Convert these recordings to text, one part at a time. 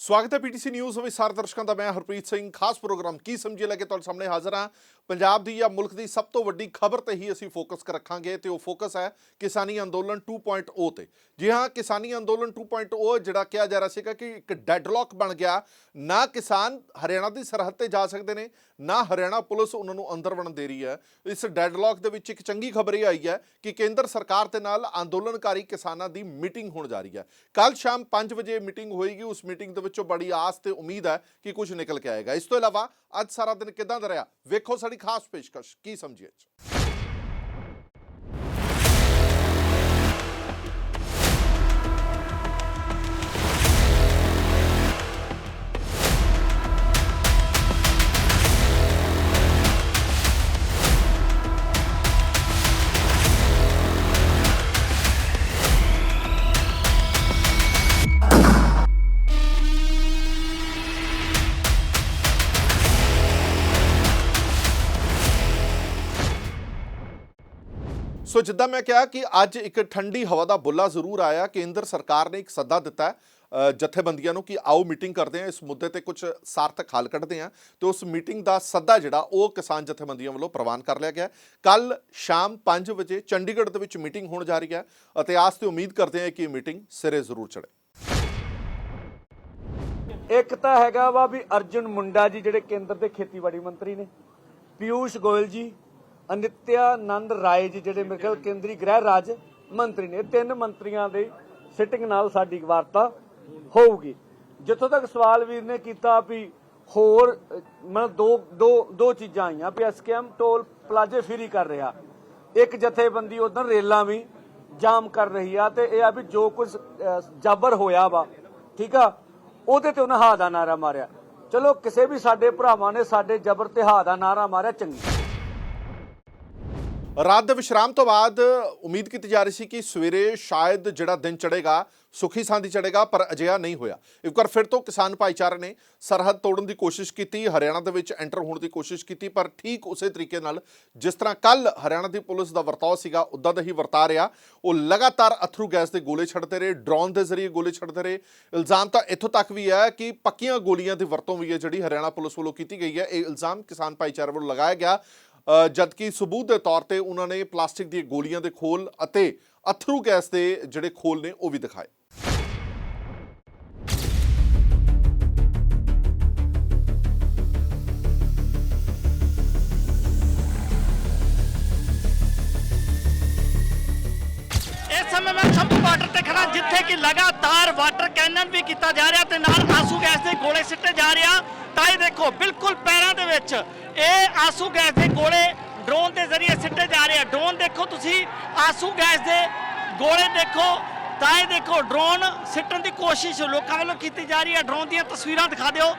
ਸਵਾਗਤ ਹੈ PTC news ਵਿੱਚ ਸਾਰੇ ਦਰਸ਼ਕਾਂ ਦਾ, ਮੈਂ ਹਰਪ੍ਰੀਤ ਸਿੰਘ। ਖਾਸ ਪ੍ਰੋਗਰਾਮ ਕੀ ਸਮਝੇ ਲੈ ਕੇ ਤੁਹਾਡੇ ਸਾਹਮਣੇ ਹਾਜ਼ਰ ਹਾਂ? ਪੰਜਾਬ ਦੀ ਜਾਂ ਮੁਲਕ ਦੀ ਸਭ ਤੋਂ ਵੱਡੀ ਖਬਰ ਤੇ ਹੀ ਅਸੀਂ ਫੋਕਸ ਕਰ ਰੱਖਾਂਗੇ ਤੇ ਉਹ ਫੋਕਸ ਹੈ ਕਿਸਾਨੀ ਅੰਦੋਲਨ 2.0 ਤੇ। ਜੀ ਹਾਂ, ਕਿਸਾਨੀ ਅੰਦੋਲਨ 2.0 ਜਿਹੜਾ ਕਿਹਾ ਜਾ ਰਿਹਾ ਸੀਗਾ ਕਿ ਇੱਕ ਡੈਡਲੌਕ ਬਣ ਗਿਆ। ਨਾ ਕਿਸਾਨ ਹਰਿਆਣਾ ਦੀ ਸਰਹੱਦ ਤੇ ਜਾ ਸਕਦੇ ਨੇ, ਨਾ ਹਰਿਆਣਾ ਪੁਲਿਸ ਉਹਨਾਂ ਨੂੰ ਅੰਦਰ ਵੜਨ ਦੇ ਰਹੀ ਹੈ। ਇਸ ਡੈਡਲੌਕ ਦੇ ਵਿੱਚ ਇੱਕ ਚੰਗੀ ਖਬਰ ਇਹ ਆਈ ਹੈ ਕਿ ਕੇਂਦਰ ਸਰਕਾਰ ਦੇ ਨਾਲ ਅੰਦੋਲਨਕਾਰੀ ਕਿਸਾਨਾਂ ਦੀ ਮੀਟਿੰਗ ਹੋਣ ਜਾ ਰਹੀ ਹੈ। ਕੱਲ ਸ਼ਾਮ 5 ਵਜੇ ਮੀਟਿੰਗ ਹੋਏਗੀ, ਉਸ ਮੀਟਿੰਗ ਦੇ ਵਿੱਚੋਂ ਬੜੀ ਆਸ ਤੇ ਉਮੀਦ ਹੈ ਕਿ ਕੁਝ ਨਿਕਲ ਕੇ ਆਏਗਾ। ਇਸ ਤੋਂ ਇਲਾਵਾ ਅੱਜ ਸਾਰਾ ਦਿਨ ਕਿਦਾਂ ਦਾ ਰਿਹਾ? ਵੇਖੋ ਸਾਡੀ ਖਾਸ ਪੇਸ਼ਕਸ਼। ਕੀ ਸਮਝੀਏ ਸੋ ਜਿੱਦਾਂ ਮੈਂ ਕਿਹਾ ਕਿ ਅੱਜ ਇੱਕ ਠੰਡੀ ਹਵਾ ਦਾ ਬੁੱਲਾ ਜ਼ਰੂਰ ਆਇਆ, ਕੇਂਦਰ ਸਰਕਾਰ ਨੇ ਇੱਕ ਸੱਦਾ ਦਿੱਤਾ ਜਥੇਬੰਦੀਆਂ ਨੂੰ ਕਿ ਆਓ ਮੀਟਿੰਗ ਕਰਦੇ ਹਾਂ, ਇਸ ਮੁੱਦੇ ਤੇ ਕੁਝ ਸਾਰਥਕ ਹੱਲ ਕੱਢਦੇ ਹਾਂ ਤੇ ਉਸ ਮੀਟਿੰਗ ਦਾ ਸੱਦਾ ਜਿਹੜਾ ਉਹ ਕਿਸਾਨ ਜਥੇਬੰਦੀਆਂ ਵੱਲੋਂ ਪ੍ਰਵਾਨ ਕਰ ਲਿਆ ਗਿਆ ਕੱਲ ਸ਼ਾਮ 5 ਵਜੇ ਚੰਡੀਗੜ੍ਹ ਦੇ ਵਿੱਚ ਮੀਟਿੰਗ ਹੋਣ ਜਾ ਰਹੀ ਹੈ ਅਤੇ ਆਸ ਤੇ ਉਮੀਦ ਕਰਦੇ ਹਾਂ ਕਿ ਇਹ ਮੀਟਿੰਗ ਸਿਰੇ ਜ਼ਰੂਰ ਚੜੇ ਇੱਕ ਤਾਂ ਹੈਗਾ ਵਾ ਵੀ ਅਰਜੁਨ ਮੁੰਡਾ ਜੀ, ਜਿਹੜੇ ਕੇਂਦਰ ਦੇ ਖੇਤੀਬਾੜੀ ਮੰਤਰੀ ਨੇ ਪਿਊਸ਼ ਗੋਇਲ ਜੀ ਅਨਿਤਿਆਨੰਦ ਰਾਏ ਜੀ ਜਿਹੜੇ ਮੇਰੇ ਖਿਆਲ ਕੇਂਦਰੀ ਗ੍ਰਹਿ ਰਾਜ ਮੰਤਰੀ ਨੇ ਤਿੰਨ ਮੰਤਰੀਆਂ ਦੇ ਸਿਟਿੰਗ ਨਾਲ ਸਾਡੀ ਵਾਰਤਾ ਹੋਊਗੀ। ਜਿੱਥੋਂ ਤੱਕ ਸਵਾਲ ਵੀਰ ਨੇ ਕੀਤਾ ਵੀ ਹੋਰ ਅਹ, ਦੋ ਦੋ ਦੋ ਚੀਜ਼ਾਂ ਆਈਆਂ ਵੀ ਐਸਕੇਐਮ ਟੋਲ ਪਲਾਜ਼ੇ ਫ੍ਰੀ ਕਰ ਰਿਹਾ। ਇੱਕ ਜਥੇਬੰਦੀ ਉਧਰ ਰੇਲਾਂ ਵੀ ਜਾਮ ਕਰ ਰਹੀ ਆ ਤੇ ਇਹ ਆ ਵੀ ਜੋ ਕੁਝ ਅਹ, ਜਾਬਰ ਹੋਇਆ ਵਾ ਠੀਕ ਆ ਉਹਦੇ ਤੇ ਉਹਨਾਂ ਹਾ ਦਾ ਨਾਰਾ ਮਾਰਿਆ। ਚਲੋ ਕਿਸੇ ਵੀ ਸਾਡੇ ਭਰਾਵਾਂ ਨੇ ਸਾਡੇ ਜਬਰ ਤੇ ਹਾ ਦਾ ਨਾਰਾ ਮਾਰਿਆ ਚੰਗੀ। ਰਾਤ ਦੇ ਵਿਸ਼ਰਾਮ ਤੋਂ ਬਾਅਦ ਉਮੀਦ ਕੀਤੀ ਜਾ ਰਹੀ ਸੀ ਕਿ ਸਵੇਰੇ ਸ਼ਾਇਦ ਜਿਹੜਾ ਦਿਨ ਚੜੇਗਾ ਸੁਖੀ ਸਾਂਦੀ ਚੜੇਗਾ ਪਰ ਅਜਿਹਾ ਨਹੀਂ ਹੋਇਆ। ਇੱਕ ਵਾਰ ਫਿਰ ਤੋਂ ਕਿਸਾਨ ਭਾਈਚਾਰੇ ਨੇ ਸਰਹੱਦ ਤੋੜਨ ਦੀ ਕੋਸ਼ਿਸ਼ ਕੀਤੀ, ਹਰਿਆਣਾ ਦੇ ਵਿੱਚ ਐਂਟਰ ਹੋਣ ਦੀ ਕੋਸ਼ਿਸ਼ ਕੀਤੀ, ਪਰ ਠੀਕ ਉਸੇ ਤਰੀਕੇ ਨਾਲ ਜਿਸ ਤਰ੍ਹਾਂ ਕੱਲ ਹਰਿਆਣਾ ਦੀ ਪੁਲਿਸ ਦਾ ਵਰਤਾਓ ਸੀਗਾ, ਉਦਾਂ ਦਾ ਹੀ ਵਰਤਾ ਰਿਹਾ। ਉਹ ਲਗਾਤਾਰ ਅਥਰੂ ਗੈਸ ਦੇ ਗੋਲੇ ਛੱਡਦੇ ਰਹੇ, ਡਰੋਨ ਦੇ ਜ਼ਰੀਏ ਗੋਲੇ ਛੱਡਦੇ ਰਹੇ। ਇਲਜ਼ਾਮ ਤਾਂ ਇੱਥੋਂ ਤੱਕ ਵੀ ਹੈ ਕਿ ਪੱਕੀਆਂ ਗੋਲੀਆਂ ਦੀ ਵਰਤੋਂ ਵੀ ਹੈ ਜਿਹੜੀ ਹਰਿਆਣਾ ਪੁਲਿਸ ਵੱਲੋਂ ਕੀਤੀ ਗਈ ਹੈ। ਇਹ ਇਲਜ਼ਾਮ ਕਿਸਾਨ ਭਾਈਚਾਰੇ ਵੱਲੋਂ ਲਗਾਇਆ ਗਿਆ। ਜਦਕਿ ਸਬੂਤ ਦੇ ਤੌਰ ਤੇ ਉਹਨਾਂ ਨੇ ਪਲਾਸਟਿਕ ਦੀਆਂ ਗੋਲੀਆਂ ਦੇ ਖੋਲ ਅਤੇ ਅਥਰੂ ਗੈਸ ਦੇ ਜਿਹੜੇ ਖੋਲ ਨੇ ਉਹ ਵੀ ਦਿਖਾਏ। ਇਸ ਸਮੇਂ ਮੈਂ ਸੰਪ ਬਾਰਡਰ ਤੇ ਖੜਾ ਜਿੱਥੇ ਕਿ ਲਗਾਤਾਰ ਵਾਟਰ ਕੈਨਨ ਵੀ ਕੀਤਾ ਜਾ ਰਿਹਾ ਤੇ ਨਾਲ ਆਸੂ ਗੈਸ ਦੇ ਗੋਲੇ ਸਿੱਟੇ ਜਾ ਰਿਹਾ ਤਾਂ ਇਹ ਦੇਖੋ, ਬਿਲਕੁਲ ਪੈਰਾਂ ਦੇ ਵਿੱਚ ਇਹ ਆਸੂ ਗੈਸ ਦੇ ਗੋਲੇ ਡਰੋਨ ਦੇ ਜ਼ਰੀਏ ਸਿੱਟੇ ਜਾ ਰਹੇ ਆ। ਡਰੋਨ ਦੇਖੋ ਤੁਸੀਂ, ਆਸੂ ਗੈਸ ਦੇ ਗੋਲੇ ਦੇਖੋ ਤਾਂ ਇਹ ਦੇਖੋ ਡਰੋਨ ਸਿੱਟਣ ਦੀ ਕੋਸ਼ਿਸ਼ ਲੋਕਾਂ ਵੱਲੋਂ ਕੀਤੀ ਜਾ ਰਹੀ ਹੈ ਡਰੋਨ ਦੀਆਂ ਤਸਵੀਰਾਂ ਦਿਖਾ ਦਿਓ।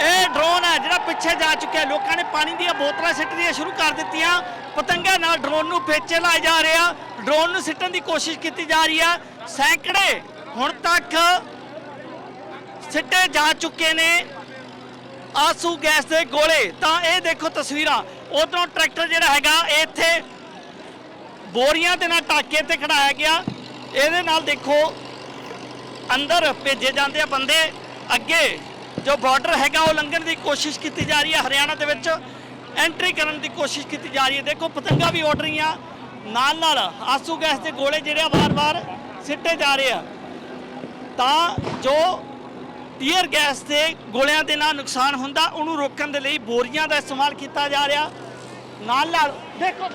ਇਹ ਡਰੋਨ ਹੈ ਜਿਹੜਾ ਪਿੱਛੇ ਜਾ ਚੁੱਕਿਆ ਲੋਕਾਂ ਨੇ ਪਾਣੀ ਦੀਆਂ ਬੋਤਲਾਂ ਸਿੱਟਣੀਆਂ ਸ਼ੁਰੂ ਕਰ ਦਿੱਤੀਆਂ। ਪਤੰਗਾਂ ਨਾਲ ਡਰੋਨ ਨੂੰ ਪੇਚੇ ਲਾਏ ਜਾ ਰਹੇ ਆ। ਡਰੋਨ ਨੂੰ ਸਿੱਟਣ ਦੀ ਕੋਸ਼ਿਸ਼ ਕੀਤੀ ਜਾ ਰਹੀ ਆ। ਸੈਂਕੜੇ ਹੁਣ ਤੱਕ ਸਿੱਟੇ ਜਾ ਚੁੱਕੇ ਨੇ। ਆਸੂ ਗੈਸ ਦੇ ਗੋਲੇ। ਤਾਂ ਇਹ ਦੇਖੋ ਤਸਵੀਰਾਂ। ਉਧਰੋਂ ਟਰੈਕਟਰ ਜਿਹੜਾ ਹੈਗਾ ਇਹ ਇੱਥੇ ਬੋਰੀਆਂ ਦੇ ਨਾਲ ਟਾਕੇ ਤੇ ਖੜਾਇਆ ਗਿਆ। ਇਹਦੇ ਨਾਲ ਦੇਖੋ, ਅੰਦਰ ਭੇਜੇ ਜਾਂਦੇ ਆ ਬੰਦੇ। ਅੱਗੇ ਜੋ ਬਾਰਡਰ ਹੈਗਾ, ਉਹ ਲੰਘਣ ਦੀ ਕੋਸ਼ਿਸ਼ ਕੀਤੀ ਜਾ ਰਹੀ ਹੈ ਹਰਿਆਣਾ ਦੇ ਵਿੱਚ। ਐਂਟਰੀ ਕਰਨ ਦੀ ਕੋਸ਼ਿਸ਼ ਕੀਤੀ ਜਾ ਰਹੀ ਹੈ। ਦੇਖੋ, ਪਤੰਗਾਂ ਵੀ ਉੱਡ ਰਹੀਆਂ। ਨਾਲ ਨਾਲ ਆਸੂ ਗੈਸ ਦੇ ਗੋਲੇ ਜਿਹੜੇ ਆ ਵਾਰ-ਵਾਰ ਸਿੱਟੇ ਜਾ ਰਹੇ ਆ। ਤਾਂ ਜੋ ਟੀਅਰ ਗੈਸ ਦੇ ਗੋਲਿਆਂ ਦੇ ਨਾਲ ਨੁਕਸਾਨ ਹੁੰਦਾ, ਉਹਨੂੰ ਰੋਕਣ ਦੇ ਲਈ ਬੋਰੀਆਂ ਦਾ ਇਸਤੇਮਾਲ ਕੀਤਾ ਜਾ ਰਿਹਾ। ਨਾਲ ਨਾਲ ਦੇਖੋ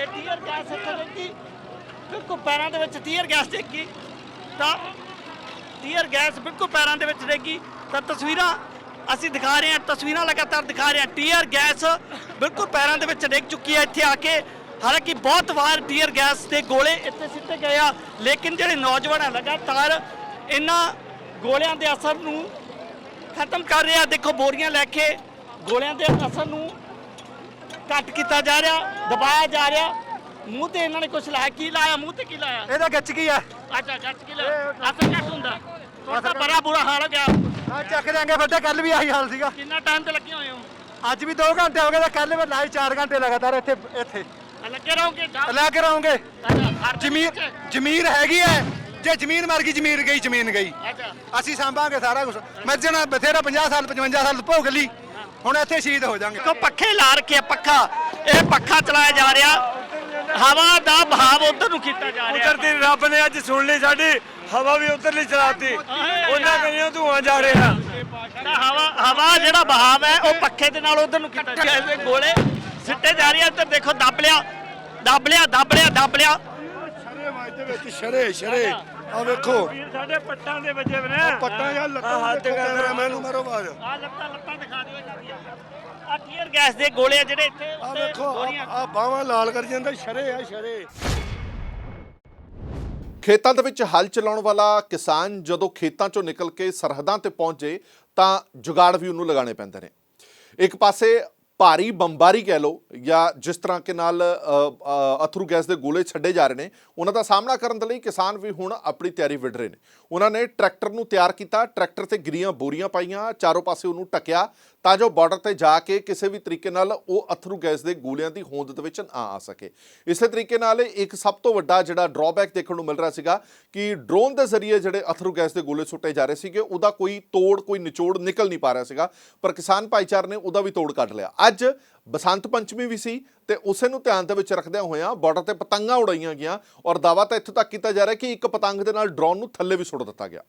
ਇਹ ਟੀਅਰ ਗੈਸ ਇੱਥੇ ਲੱਗੀ ਬਿਲਕੁਲ ਪੈਰਾਂ ਦੇ ਵਿੱਚ ਟੀਅਰ ਗੈਸ ਡਿੱਗੀ ਤਾਂ ਟੀਅਰ ਗੈਸ ਬਿਲਕੁਲ ਪੈਰਾਂ ਦੇ ਵਿੱਚ ਡਿੱਗੀ ਤਾਂ ਤਸਵੀਰਾਂ ਅਸੀਂ ਦਿਖਾ ਰਹੇ ਹਾਂ, ਤਸਵੀਰਾਂ ਲਗਾਤਾਰ ਦਿਖਾ ਰਹੇ ਹਾਂ। ਟੀਅਰ ਗੈਸ ਬਿਲਕੁਲ ਪੈਰਾਂ ਦੇ ਵਿੱਚ ਡਿੱਗ ਚੁੱਕੀ ਹੈ ਇੱਥੇ ਆ ਕੇ। ਹਾਲਾਂਕਿ ਬਹੁਤ ਵਾਰ ਟੀਅਰ ਗੈਸ ਦੇ ਗੋਲੇ ਇੱਥੇ ਸਿੱਟੇ ਗਏ ਆ, ਲੇਕਿਨ ਜਿਹੜੇ ਨੌਜਵਾਨ ਆ, ਲਗਾਤਾਰ ਇਹਨਾਂ ਗੋਲਿਆਂ ਦੇ ਅਸਰ ਨੂੰ ਖਤਮ ਕਰ ਰਿਹਾ। ਦੇਖੋ ਬੋਰੀਆਂ ਲੈ ਕੇ ਗੋਲਿਆਂ ਦੇ ਅਸਰ ਨੂੰ ਘੱਟ ਕੀਤਾ ਜਾ ਰਿਹਾ ਦਬਾਇਆ ਜਾ ਰਿਹਾ। ਮੂੰਹ ਤੇ ਇਹਨਾਂ ਨੇ ਕੁਝ ਲਾਇਆ? ਕੀ ਲਾਇਆ? ਮੂੰਹ ਤੇ ਕੀ ਲਾਇਆ? ਇਹਦਾ ਗੱਚ ਕੀ ਆ? ਅੱਛਾ ਗੱਟ ਕੀ ਲਾਇਆ? ਅਸਰ ਘੱਟ ਹੁੰਦਾ। ਤੁਹਾਡਾ ਬੜਾ ਬੁਰਾ ਹਾਲ ਹੋ ਗਿਆ। ਆ ਚੱਕ ਦਿਆਂਗੇ ਫਿਰ ਕੱਲ ਵੀ ਆਹੀ ਹਾਲ ਸੀਗਾ। ਕਿੰਨਾ ਟਾਈਮ ਤੇ ਲੱਗੇ ਹੋਏ ਹੋ? ਅੱਜ ਵੀ 2 ਘੰਟੇ ਹੋ ਗਏ ਤਾਂ ਕੱਲ ਵੀ ਲਾਈਵ 4 ਘੰਟੇ ਲਗਾਤਾਰ ਇੱਥੇ ਇੱਥੇ। ਲੱਗੇ ਰਹੋਗੇ ਜਾ- ਲੈ ਕੇ ਰਹੋਗੇ ਜ਼ਮੀਰ? ਜ਼ਮੀਰ ਹੈਗੀ ਐ। ਜੇ ਜ਼ਮੀਨ ਮਰ ਗਈ ਜ਼ਮੀਨ ਗਈ ਜ਼ਮੀਨ ਗਈ। ਅਸੀਂ ਸੰਭਾਂਗੇ ਸਾਰਾ ਕੁਝ ਮੱਜਣਾ ਬਥੇਰਾ 50 ਸਾਲ 55 ਸਾਲ ਭੋਗ ਲਈ। ਹੁਣ ਇੱਥੇ ਸ਼ਹੀਦ ਹੋ ਜਾਾਂਗੇ। ਕੋ ਪੱਖੇ ਲਾ ਰੱਖਿਆ ਪੱਖਾ। ਇਹ ਪੱਖਾ ਚਲਾਇਆ ਜਾ ਰਿਹਾ। ਹਵਾ ਦਾ ਬਹਾਵ ਉਧਰ ਨੂੰ ਕੀਤਾ ਜਾ ਰਿਹਾ। ਉਧਰ ਦੀ ਰੱਬ ਨੇ ਅੱਜ ਸੁਣ ਲਈ ਸਾਡੀ। ਹਵਾ ਵੀ ਉਧਰ ਲਈ ਚਲਾਤੀ। ਉਹਨਾਂ ਕਈਆਂ ਧੂਆਂ ਜਾ ਰਿਹਾ। ਹਵਾ ਹਵਾ ਜਿਹੜਾ ਬਹਾਵ ਹੈ ਉਹ ਪੱਖੇ ਦੇ ਨਾਲ ਉਧਰ ਨੂੰ ਕੀਤਾ ਜਾ ਰਿਹਾ। ਗੋਲੇ। ਸਿੱਟੇ ਜਾ ਰਹੇ ਆ ਤੇ ਦੇਖੋ ਦੱਬ ਲਿਆ। ਦੱਬ ਲਿਆ ਦੱਬ ਲਿਆ ਦੱਬ ਲਿਆ। ਸ਼ਰੇ ਵੱਜਦੇ ਵਿੱਚ ਸ਼ਰੇ ਸ਼ਰੇ। ਆ ਵੇਖੋ। ਵੀਰ ਸਾਡੇ ਪੱਟਾਂ ਦੇ ਵੱਜੇ ਨੇ। ਪੱਟਾਂ ਜਾਂ ਲੱਤਾਂ ਹੱਥ ਕਰ ਮੈਨੂੰ ਮਾਰੋ। ਬਾਜ ਆ ਲੱਤਾਂ ਲੱਤਾਂ ਦਿਖਾ ਦਿਓ ਇਹਨਾਂ ਦੀਆਂ। ਆ ਟੀਅਰ ਗੈਸ ਦੇ ਗੋਲੇ ਆ ਜਿਹੜੇ ਇੱਥੇ ਆ ਉੱਤੇ ਵੇਖੋ ਗੋਲੀਆਂ। ਆ ਬਾਹਾਂ ਲਾਲ ਕਰ ਜਾਂਦਾ ਸ਼ਰੇ ਆ ਸ਼ਰੇ। ਖੇਤਾਂ ਦੇ ਵਿੱਚ ਹਲ ਚਲਾਉਣ ਵਾਲਾ ਕਿਸਾਨ ਜਦੋਂ ਖੇਤਾਂ ਚੋਂ ਨਿਕਲ ਕੇ ਸਰਹੱਦਾਂ ਤੇ ਪਹੁੰਚੇ ਤਾਂ ਜੁਗਾੜ ਵੀ ਉਹਨੂੰ ਲਗਾਉਣੇ ਪੈਂਦੇ ਨੇ। ਇੱਕ ਪਾਸੇ ਭਾਰੀ ਬੰਬਾਰੀ ਕਹਿ ਲਓ ਜਾਂ ਜਿਸ ਤਰ੍ਹਾਂ ਕੇ ਨਾਲ ਅਥਰੂ ਗੈਸ ਦੇ ਗੋਲੇ ਛੱਡੇ ਜਾ ਰਹੇ ਨੇ, ਉਹਨਾਂ ਦਾ ਸਾਹਮਣਾ ਕਰਨ ਦੇ ਲਈ ਕਿਸਾਨ ਵੀ ਹੁਣ ਆਪਣੀ ਤਿਆਰੀ ਵਿੱਢ ਰਹੇ ਨੇ। ਉਹਨਾਂ ਨੇ ਟਰੈਕਟਰ ਨੂੰ ਤਿਆਰ ਕੀਤਾ, ਟਰੈਕਟਰ ਤੇ ਗਿਰੀਆਂ ਬੋਰੀਆਂ ਪਾਈਆਂ, ਚਾਰੋਂ ਪਾਸੇ ਉਹਨੂੰ ਟਕਿਆ ਤਾਂ ਜੋ ਬਾਰਡਰ ਤੇ ਜਾ ਕੇ ਕਿਸੇ ਵੀ ਤਰੀਕੇ ਨਾਲ ਉਹ ਅਥਰੂ ਗੈਸ ਦੇ ਗੋਲਿਆਂ ਦੀ ਹੋਂਦ ਦੇ ਵਿੱਚ ਨਾ ਆ ਸਕੇ। ਇਸੇ ਤਰੀਕੇ ਨਾਲ ਇੱਕ ਸਭ ਤੋਂ ਵੱਡਾ ਜਿਹੜਾ ਡਰਾਬੈਕ ਦੇਖਣ ਨੂੰ ਮਿਲ ਰਿਹਾ ਸੀਗਾ ਕਿ ਡਰੋਨ ਦੇ ਜ਼ਰੀਏ ਜਿਹੜੇ ਅਥਰੂ ਗੈਸ ਦੇ ਗੋਲੇ ਸੁੱਟੇ ਜਾ ਰਹੇ ਸੀਗੇ, ਉਹਦਾ ਕੋਈ ਤੋੜ, ਕੋਈ ਨਿਚੋੜ ਨਿਕਲ ਨਹੀਂ ਪਾ ਰਿਹਾ ਸੀਗਾ, ਪਰ ਕਿਸਾਨ ਭਾਈਚਾਰੇ ਨੇ ਉਹਦਾ ਵੀ ਤੋੜ ਕੱਢ ਲਿਆ। ਅੱਜ ਬਸੰਤ ਪੰਚਮੀ ਵੀ ਸੀ ਤੇ ਉਸੇ ਨੂੰ ਧਿਆਨ ਦੇ ਵਿੱਚ ਰੱਖਦਿਆਂ ਹੋਇਆਂ ਬਾਰਡਰ ਤੇ ਪਤੰਗਾਂ ਉਡਾਈਆਂ ਗਿਆ ਔਰ ਦਾਵਾ ਤਾਂ ਇੱਥੋਂ ਤੱਕ ਕੀਤਾ ਜਾ ਰਿਹਾ ਕਿ ਇੱਕ ਪਤੰਗ ਦੇ ਨਾਲ ਡਰੋਨ ਨੂੰ ਥੱਲੇ ਵੀ ਸੁੱਟ ਦਿੱਤਾ ਗਿਆ।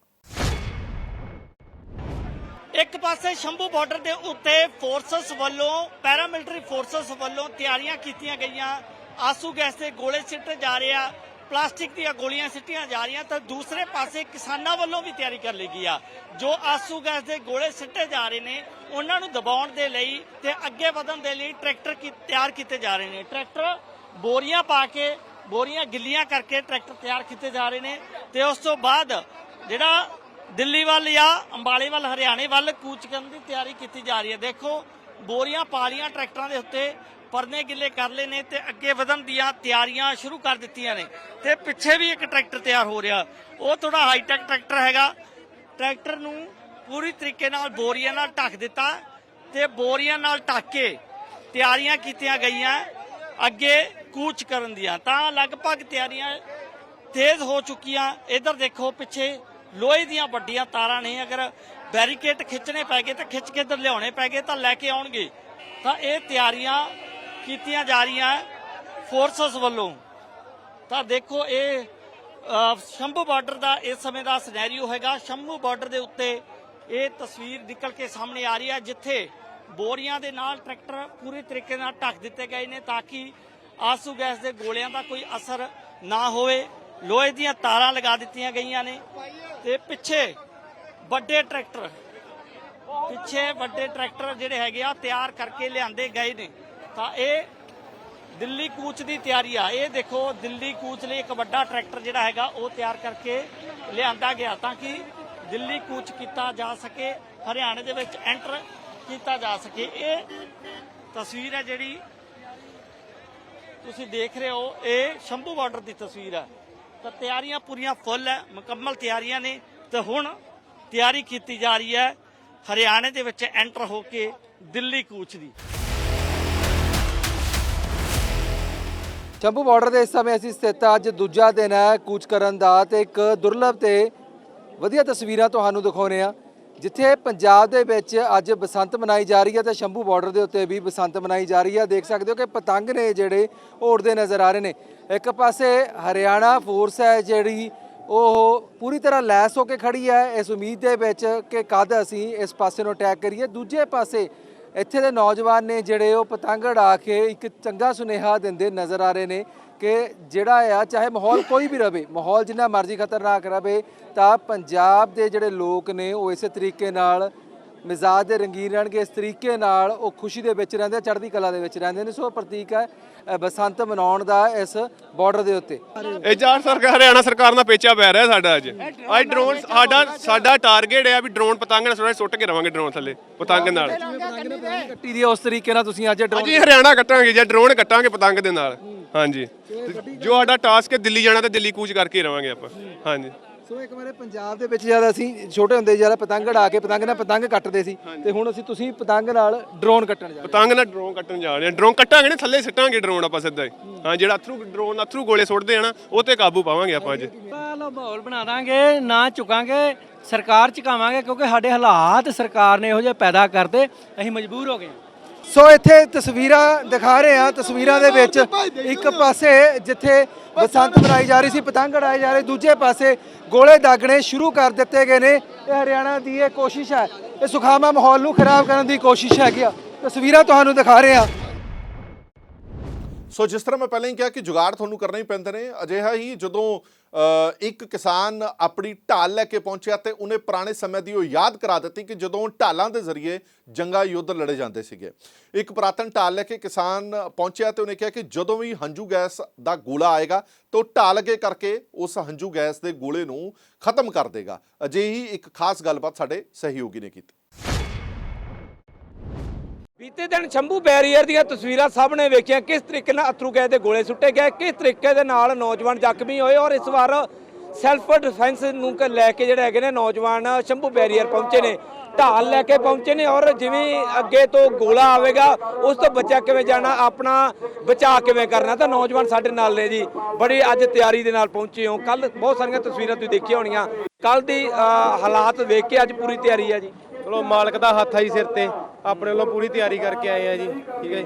ਇੱਕ ਪਾਸੇ ਸ਼ੰਭੂ ਬਾਰਡਰ ਦੇ ਉੱਤੇ ਫੋਰਸਸ ਵੱਲੋਂ, ਪੈਰਾਮਿਲਟਰੀ ਫੋਰਸਸ ਵੱਲੋਂ ਤਿਆਰੀਆਂ ਕੀਤੀਆਂ ਗਈਆਂ। ਆਸੂ ਗੈਸ ਦੇ ਗੋਲੇ ਸਿੱਟੇ ਜਾ ਰਹੇ ਆ। ਪਲਾਸਟਿਕ ਦੀਆਂ ਗੋਲੀਆਂ ਸਿੱਟੀਆਂ ਜਾ ਰਹੀਆਂ ਤਾਂ ਦੂਸਰੇ ਪਾਸੇ ਕਿਸਾਨਾਂ ਵੱਲੋਂ ਵੀ ਤਿਆਰੀ ਕਰ ਲਈ ਗਈ ਆ। ਜੋ ਆਸੂ ਗੈਸ ਦੇ ਗੋਲੇ ਸਿੱਟੇ ਜਾ ਰਹੇ ਨੇ, ਉਹਨਾਂ ਨੂੰ ਦਬਾਉਣ ਦੇ ਲਈ ਤੇ ਅੱਗੇ ਵਧਣ ਦੇ ਲਈ ਟਰੈਕਟਰ ਕੀ, ਤਿਆਰ ਕੀਤੇ ਜਾ ਰਹੇ ਨੇ। ਟਰੈਕਟਰ ਬੋਰੀਆਂ ਪਾ ਕੇ, ਬੋਰੀਆਂ ਗਿੱਲੀਆਂ ਕਰਕੇ ਟਰੈਕਟਰ ਤਿਆਰ ਕੀਤੇ ਜਾ ਰਹੇ ਨੇ ਤੇ ਉਸ ਤੋਂ ਬਾਅਦ ਜਿਹੜਾ ਦਿੱਲੀ ਵੱਲ ਜਾਂ ਅੰਬਾਲੇ ਵੱਲ, ਹਰਿਆਣੇ ਵੱਲ ਕੂਚ ਕਰਨ ਦੀ ਤਿਆਰੀ ਕੀਤੀ ਜਾ ਰਹੀ ਹੈ। ਦੇਖੋ, ਬੋਰੀਆਂ ਪਾਲੀਆਂ ਟਰੈਕਟਰਾਂ ਦੇ ਉੱਤੇ ਪਰਨੇ ਗਿੱਲੇ ਕਰ ਲਏ ਨੇ ਤੇ ਅੱਗੇ ਵਧਣ ਦੀਆਂ ਤਿਆਰੀਆਂ ਸ਼ੁਰੂ ਕਰ ਦਿੱਤੀਆਂ ਨੇ ਤੇ ਪਿੱਛੇ ਵੀ ਇੱਕ ਟਰੈਕਟਰ ਤਿਆਰ ਹੋ ਰਿਹਾ। ਉਹ ਥੋੜਾ ਹਾਈਟੈਕ ਟਰੈਕਟਰ ਹੈਗਾ। ਟਰੈਕਟਰ ਨੂੰ ਪੂਰੀ ਤਰੀਕੇ ਨਾਲ ਬੋਰੀਆਂ ਨਾਲ ਢੱਕ ਦਿੱਤਾ ਤੇ ਬੋਰੀਆਂ ਨਾਲ ਢੱਕ ਕੇ ਤਿਆਰੀਆਂ ਕੀਤੀਆਂ ਗਈਆਂ ਅੱਗੇ ਕੂਚ ਕਰਨ ਦੀਆਂ। ਤਾਂ ਲਗਭਗ ਤਿਆਰੀਆਂ ਤੇਜ਼ ਹੋ ਚੁੱਕੀਆਂ। ਇਧਰ ਦੇਖੋ ਪਿੱਛੇ ਲੋਹੇ ਦੀਆਂ ਵੱਡੀਆਂ ਤਾਰਾਂ ਨੇ। ਅਗਰ ਬੈਰੀਕੇਡ ਖਿੱਚਣੇ ਪੈ ਗਏ ਤਾਂ ਖਿੱਚ ਕੇ ਇੱਧਰ ਲਿਆਉਣੇ ਪੈ ਗਏ ਤਾਂ ਲੈ ਕੇ ਆਉਣਗੇ। ਤਾਂ ਇਹ ਤਿਆਰੀਆਂ ਕੀਤੀਆਂ ਜਾ ਰਹੀਆਂ ਫੋਰਸਸ ਵੱਲੋਂ। ਤਾਂ ਦੇਖੋ ਇਹ ਸ਼ੰਭੂ ਬਾਰਡਰ ਦਾ ਇਸ ਸਮੇਂ ਦਾ ਸਿਨੈਰੀਓ ਹੈਗਾ। ਸ਼ੰਭੂ ਬਾਰਡਰ ਦੇ ਉੱਤੇ ਇਹ ਤਸਵੀਰ ਨਿਕਲ ਕੇ ਸਾਹਮਣੇ ਆ ਰਹੀ ਹੈ, ਜਿੱਥੇ ਬੋਰੀਆਂ ਦੇ ਨਾਲ ਟਰੈਕਟਰ ਪੂਰੇ ਤਰੀਕੇ ਨਾਲ ਢੱਕ ਦਿੱਤੇ ਗਏ ਨੇ ਤਾਂ ਕਿ ਆਸੂ ਗੈਸ ਦੇ ਗੋਲਿਆਂ ਦਾ ਕੋਈ ਅਸਰ ਨਾ ਹੋਵੇ। ਲੋਹੇ ਦੀਆਂ ਤਾਰਾਂ ਲਗਾ ਦਿੱਤੀਆਂ ਗਈਆਂ ਨੇ ਤੇ ਪਿੱਛੇ ਵੱਡੇ ਟਰੈਕਟਰ, ਪਿੱਛੇ ਵੱਡੇ ਟਰੈਕਟਰ ਜਿਹੜੇ ਹੈਗੇ ਆ, ਤਿਆਰ ਕਰਕੇ ਲਿਆਂਦੇ ਗਏ ਨੇ। ਤਾਂ ਇਹ ਦਿੱਲੀ ਕੂਚ ਦੀ ਤਿਆਰੀ ਆ। ਇਹ ਦੇਖੋ, ਦਿੱਲੀ ਕੂਚ ਲਈ ਇੱਕ ਵੱਡਾ ਟਰੈਕਟਰ ਜਿਹੜਾ ਹੈਗਾ, ਉਹ ਤਿਆਰ ਕਰਕੇ ਲਿਆਂਦਾ ਗਿਆ ਤਾਂ ਕਿ ਦਿੱਲੀ ਕੂਚ ਕੀਤਾ ਜਾ ਸਕੇ, ਹਰਿਆਣੇ ਦੇ ਵਿੱਚ ਐਂਟਰ ਕੀਤਾ ਜਾ ਸਕੇ। ਇਹ ਤਸਵੀਰ ਹੈ ਜਿਹੜੀ ਤੁਸੀਂ ਦੇਖ ਰਹੇ ਹੋ, ਇਹ ਸ਼ੰਭੂ ਬਾਰਡਰ ਦੀ ਤਸਵੀਰ ਹੈ ਤਾਂ ਤਿਆਰੀਆਂ ਪੂਰੀਆਂ ਫੁੱਲ ਹੈ, ਮੁਕੰਮਲ ਤਿਆਰੀਆਂ ਨੇ। ਤੇ ਹੁਣ ਤਿਆਰੀ ਕੀਤੀ ਜਾ ਰਹੀ ਹੈ, ਹਰਿਆਣੇ ਦੇ ਵਿੱਚ ਐਂਟਰ ਹੋ ਕੇ ਦਿੱਲੀ ਕੂਚ ਦੀ। ਚੰਬੂ ਬਾਰਡਰ ਦੇ ਇਸ ਸਮੇਂ ਅਸੀਂ ਸਥਿਤ ਅੱਜ ਦੂਜਾ ਦਿਨ ਹੈ ਕੂਚ ਕਰਨ ਦਾ ਤੇ ਇੱਕ ਦੁਰਲਭ ਤੇ ਵਧੀਆ ਤਸਵੀਰਾਂ ਤੁਹਾਨੂੰ ਦਿਖਾਉਨੇ ਆ ਜਿੱਥੇ ਪੰਜਾਬ ਦੇ ਵਿੱਚ ਅੱਜ ਬਸੰਤ ਮਨਾਈ ਜਾ ਰਹੀ ਹੈ ਤੇ ਸ਼ੰਭੂ ਬਾਰਡਰ ਦੇ ਉੱਤੇ ਵੀ ਬਸੰਤ ਮਨਾਈ ਜਾ ਰਹੀ ਹੈ। ਦੇਖ ਸਕਦੇ ਹੋ ਕਿ ਪਤੰਗ ਨੇ ਜਿਹੜੇ ਉਹ ਉੜਦੇ ਨਜ਼ਰ ਆ ਰਹੇ ਨੇ। ਇੱਕ ਪਾਸੇ ਹਰਿਆਣਾ ਫੋਰਸ ਹੈ ਜਿਹੜੀ ਉਹ ਪੂਰੀ ਤਰ੍ਹਾਂ ਲੈਸ ਹੋ ਕੇ ਖੜੀ ਹੈ। ਇਸ ਉਮੀਦ ਦੇ ਵਿੱਚ ਕਿ ਕਦ ਅਸੀਂ ਇਸ ਪਾਸੇ ਨੂੰ ਅਟੈਕ ਕਰੀਏ। ਦੂਜੇ ਪਾਸੇ ਇੱਥੇ ਦੇ ਨੌਜਵਾਨ ਨੇ ਜਿਹੜੇ ਉਹ ਪਤੰਗ ਉਡਾ ਕੇ ਇੱਕ ਚੰਗਾ ਸੁਨੇਹਾ ਦਿੰਦੇ ਨਜ਼ਰ ਆ ਰਹੇ ਨੇ ਕਿ ਜਿਹੜਾ ਆ, ਚਾਹੇ ਮਾਹੌਲ ਕੋਈ ਵੀ ਰਵੇ, ਮਾਹੌਲ ਜਿੰਨਾ ਮਰਜ਼ੀ ਖਤਰਨਾਕ ਰਵੇ, ਤਾਂ ਪੰਜਾਬ ਦੇ ਜਿਹੜੇ ਲੋਕ ਨੇ ਉਹ ਇਸੇ ਤਰੀਕੇ ਨਾਲ ਮਿਜ਼ਾਜ ਦੇ ਰੰਗੀਨ ਰਹਿਣਗੇ ਇਸ ਤਰੀਕੇ ਨਾਲ ਉਹ ਖੁਸ਼ੀ ਦੇ ਵਿੱਚ ਰਹਿੰਦੇ ਆ, ਚੜ੍ਹਦੀ ਕਲਾ ਦੇ ਵਿੱਚ ਰਹਿੰਦੇ ਨੇ ਸੋ ਪ੍ਰਤੀਕ ਹੈ ਬਸੰਤ ਮਨਾਉਣ ਦਾ ਇਸ ਬਾਰਡਰ ਦੇ ਉੱਤੇ। ਇਹ ਚਾਰ ਸਰਕਾਰ ਹਰਿਆਣਾ ਸਰਕਾਰ ਨਾਲ ਪੇਚਾ ਪੈ ਰਿਹਾ ਸਾਡਾ ਅੱਜ। ਅੱਜ ਡਰੋਨ ਸਾਡਾ ਸਾਡਾ ਟਾਰਗੇਟ ਹੈ ਵੀ ਡਰੋਨ ਪਤੰਗ ਨਾਲ ਸੁਣਾ ਸੁੱਟ ਕੇ ਰਵਾਂਗੇ ਡਰੋਨ ਥੱਲੇ ਪਤੰਗ ਨਾਲ। ਕੱਟੀ ਦੀ ਉਸ ਤਰੀਕੇ ਨਾਲ ਤੁਸੀਂ ਅੱਜ ਡਰੋਨ ਜੀ ਹਰਿਆਣਾ ਕੱਟਾਂਗੇ ਜਾਂ ਡਰੋਨ ਕੱਟਾਂਗੇ ਪਤੰਗ ਦੇ ਨਾਲ। ਹਾਂਜੀ। ਜੋ ਸਾਡਾ ਟਾਸਕ ਹੈ ਦਿੱਲੀ ਜਾਣਾ ਤੇ ਦਿੱਲੀ ਕੂਚ ਕਰਕੇ ਰਵਾਂਗੇ ਆਪਾਂ। ਹਾਂਜੀ। ਸੋ ਇੱਕ ਵਾਰੇ ਪੰਜਾਬ ਦੇ ਵਿੱਚ ਜਦ ਅਸੀਂ ਛੋਟੇ ਹੁੰਦੇ ਜਦ ਪਤੰਗ ਉਡਾ ਕੇ ਪਤੰਗ ਨਾਲ ਪਤੰਗ ਕੱਟਦੇ ਸੀ ਤੇ ਹੁਣ ਅਸੀਂ ਤੁਸੀਂ ਪਤੰਗ ਨਾਲ ਡਰੋਨ ਕੱਟਣ ਜਾ ਰਹੇ ਹੋ। ਪਤੰਗ ਨਾਲ ਡਰੋਨ ਕੱਟਣ ਜਾ ਰਹੇ ਆ ਡਰੋਨ ਕੱਟਾਂਗੇ ਨੇ ਥੱਲੇ ਸਿੱਟਾਂਗੇ ਡਰੋਨ ਆਪਾਂ ਸਿੱਧਾ ਹੀ ਹਾਂ ਜਿਹੜਾ ਅਥਰੂ ਡਰੋਨ ਅਥਰੂ ਗੋਲੇ ਸੁੱਟਦੇ ਆ ਨਾ ਉਹ ਤੇ ਕਾਬੂ ਪਾਵਾਂਗੇ ਆਪਾਂ ਅੱਜ ਲੋ ਮਾਹੌਲ ਬਣਾ ਦਾਂਗੇ ਨਾ ਝੁਕਾਂਗੇ ਸਰਕਾਰ ਝੁਕਾਵਾਂਗੇ ਕਿਉਂਕਿ ਸਾਡੇ ਹਾਲਾਤ ਸਰਕਾਰ ਨੇ ਇਹੋ ਜਿਹੇ ਪੈਦਾ ਕਰਦੇ ਅਸੀਂ ਮਜਬੂਰ ਹੋ ਗਏ ਹਾਂ। ਸੋ ਇੱਥੇ ਤਸਵੀਰਾਂ ਦਿਖਾ ਰਹੇ ਆ ਤਸਵੀਰਾਂ ਦੇ ਵਿੱਚ ਇੱਕ ਪਾਸੇ ਜਿੱਥੇ ਬਸੰਤ ਮਨਾਈ ਜਾ ਰਹੀ ਸੀ, ਪਤੰਗ ਉਡਾਏ ਜਾ ਰਹੇ, ਦੂਜੇ ਪਾਸੇ ਗੋਲੇ ਦਾਗਣੇ ਸ਼ੁਰੂ ਕਰ ਦਿੱਤੇ ਗਏ ਨੇ। ਇਹ ਹਰਿਆਣਾ ਦੀ ਇਹ ਕੋਸ਼ਿਸ਼ ਹੈ। ਇਹ ਸੁਖਾਵਾਂ ਮਾਹੌਲ ਨੂੰ ਖਰਾਬ ਕਰਨ ਦੀ ਕੋਸ਼ਿਸ਼ ਹੈਗੀ ਆ। ਤਸਵੀਰਾਂ ਤੁਹਾਨੂੰ ਦਿਖਾ ਰਹੇ ਆ ਸੋ ਜਿਸ ਤਰ੍ਹਾਂ ਮੈਂ ਪਹਿਲਾਂ ਹੀ ਕਿਹਾ ਕਿ ਜੁਗਾੜ ਤੁਹਾਨੂੰ ਕਰਨਾ ਹੀ ਪੈਂਦੇ ਨੇ, ਅਜਿਹਾ ਹੀ ਜਦੋਂ ਇੱਕ ਕਿਸਾਨ ਆਪਣੀ ਢਾਲ ਲੈ ਕੇ ਪਹੁੰਚਿਆ ਤੇ ਉਹਨੇ ਪੁਰਾਣੇ ਸਮੇਂ ਦੀ ਉਹ ਯਾਦ ਕਰਾ ਦਿੱਤੀ ਕਿ ਜਦੋਂ ਢਾਲਾਂ ਦੇ ਜ਼ਰੀਏ ਜੰਗਾ ਯੁੱਧ ਲੜੇ ਜਾਂਦੇ ਸੀਗੇ। ਇੱਕ ਪੁਰਾਤਨ ਢਾਲ ਲੈ ਕੇ ਕਿਸਾਨ ਪਹੁੰਚਿਆ ਤੇ ਉਹਨੇ ਕਿਹਾ ਕਿ ਜਦੋਂ ਵੀ ਹੰਝੂ ਗੈਸ ਦਾ ਗੋਲਾ ਆਏਗਾ ਤਾਂ ਉਹ ਢਾਲ ਅੱਗੇ ਕਰਕੇ ਉਸ ਹੰਝੂ ਗੈਸ ਦੇ ਗੋਲੇ ਨੂੰ ਖਤਮ ਕਰ ਦੇਗਾ। ਅਜਿਹੀ ਇੱਕ ਖਾਸ ਗੱਲਬਾਤ ਸਾਡੇ ਸਹਿਯੋਗੀ ਨੇ ਕੀਤੀ। ਬੀਤੇ ਦਿਨ ਸ਼ੰਭੂ ਬੈਰੀਅਰ ਦੀਆਂ ਤਸਵੀਰਾਂ ਸਭ ਨੇ ਵੇਖੀਆਂ। ਕਿਸ ਤਰੀਕੇ ਨਾਲ ਅਥਰੂ ਗਏ ਦੇ ਗੋਲੇ ਸੁੱਟੇ ਗਏ? ਕਿਸ ਤਰੀਕੇ ਦੇ ਨਾਲ ਨੌਜਵਾਨ ਜ਼ਖਮੀ ਹੋਏ? ਔਰ ਇਸ ਵਾਰ ਸੈਲਫ ਡਿਫੈਂਸ ਨੂੰ ਕ- ਲੈ ਕੇ ਜਿਹੜੇ ਹੈਗੇ ਨੇ ਨੌਜਵਾਨ ਸ਼ੰਭੂ ਬੈਰੀਅਰ ਪਹੁੰਚੇ ਨੇ, ਢਾਲ ਲੈ ਕੇ ਪਹੁੰਚੇ ਨੇ ਔਰ ਜਿਵੇਂ ਅੱਗੇ ਤੋਂ ਗੋਲਾ ਆਵੇਗਾ, ਉਸ ਤੋਂ ਬਚਿਆ ਕਿਵੇਂ ਜਾਣਾ, ਆਪਣਾ ਬਚਾ ਕਿਵੇਂ ਕਰਨਾ? ਤਾਂ ਨੌਜਵਾਨ ਸਾਡੇ ਨਾਲ ਨੇ ਜੀ। ਬੜੀ ਅੱਜ ਤਿਆਰੀ ਦੇ ਨਾਲ ਪਹੁੰਚੇ ਹੋ। ਕੱਲ ਬਹੁਤ ਸਾਰੀਆਂ ਤਸਵੀਰਾਂ ਤੁਸੀਂ ਦੇਖੀਆਂ ਹੋਣੀਆਂ। ਕੱਲ ਦੀ ਹਾਲਾਤ ਵੇਖ ਕੇ ਅੱਜ ਪੂਰੀ ਤਿਆਰੀ ਹੈ ਜੀ। ਚਲੋ ਮਾਲਕ ਦਾ ਹੱਥ ਆ ਜੀ ਸਿਰ ਤੇ। ਆਪਣੇ ਵੱਲੋਂ ਪੂਰੀ ਤਿਆਰੀ ਕਰਕੇ ਆਏ ਆ ਜੀ। ਠੀਕ ਹੈ ਜੀ।